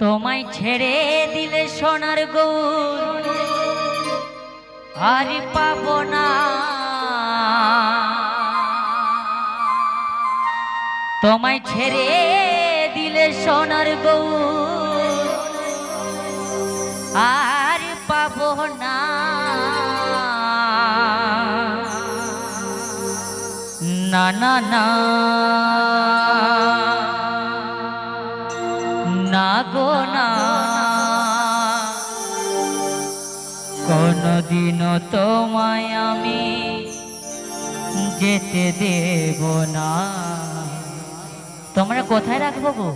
তোমায় ছেড়ে দিলে সোনার গৌর, আর পাব না। তোমায় ছেড়ে দিলে সোনার গৌর, আর পাব না। না না না। না গো না। কোনদিনও তোমায় আমি যেতে দেব না। তোমরা কোথায় রাখব গো?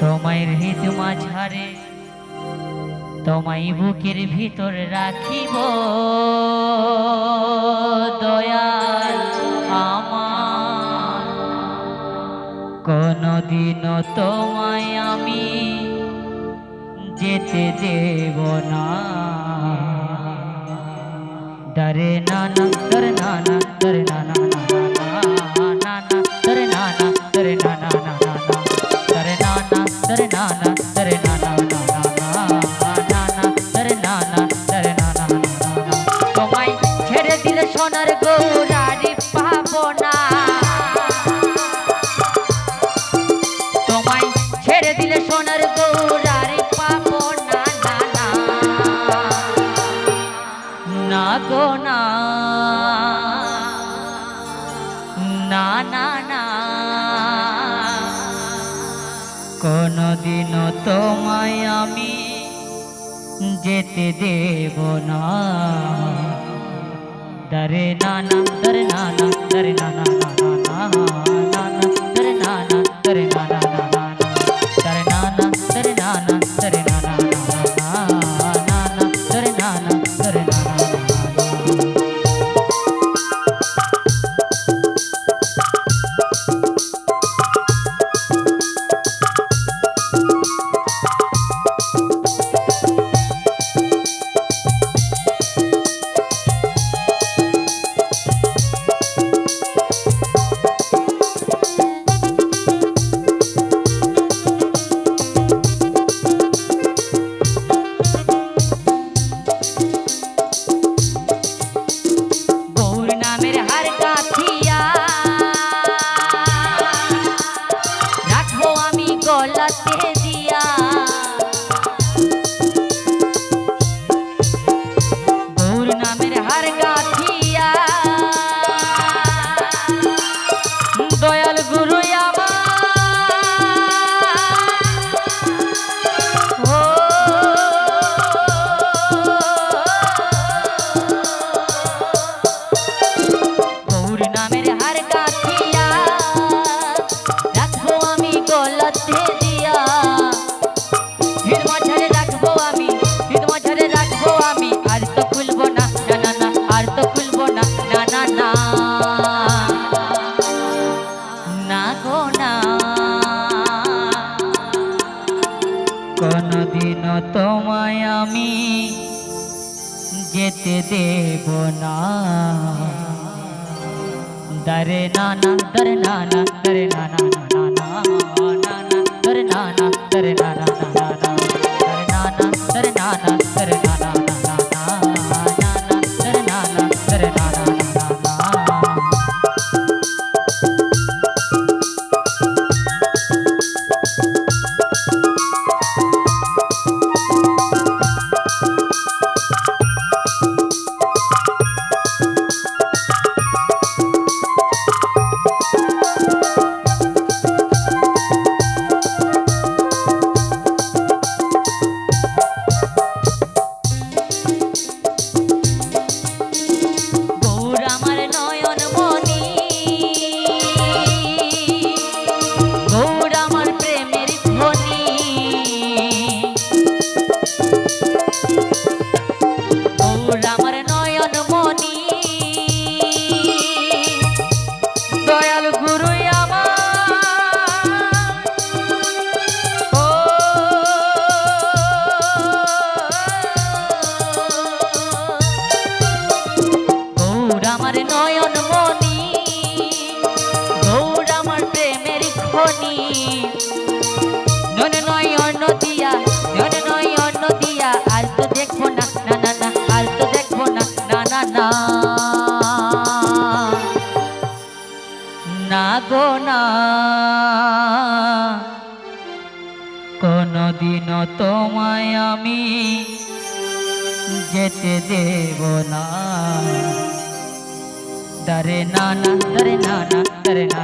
তোমায় হৃদ মাঝারে, তোমায় বুকের ভিতর রাখিব। দয়াল কোনদিনও তোমায় আমি যেতে দেব না। ডরে নানা ডরে নানা ডরে নানা ডরে নানা ডরে না না না না না ডরে না না ডরে না না ডরে না কোনদিনও তোমায় আমি যেতে দেব না। দরে নানা দরে নানা দরে নানা নানা। দেব না দরে নানা দরে নানা দরে নানা নানা নানা দরে নানা দরে নানা না গো না। কোনদিন তোমায় আমি যেতে দেব না। দরে না না, দরে না না, দরে না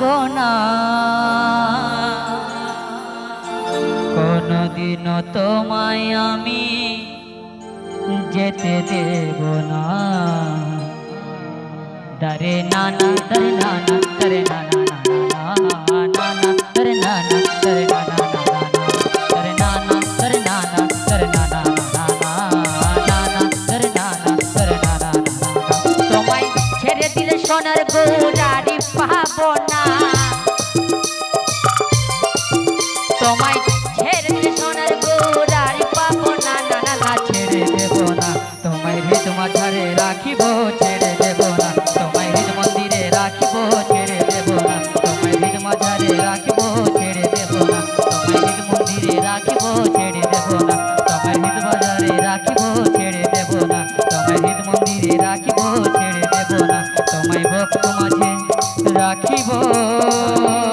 আসব না কোনদিন তোমায় আমি যেতে দেব না দরে নানা দরে নানা দরে নানা সোনার গৌরারি পাবো তোমায় হইব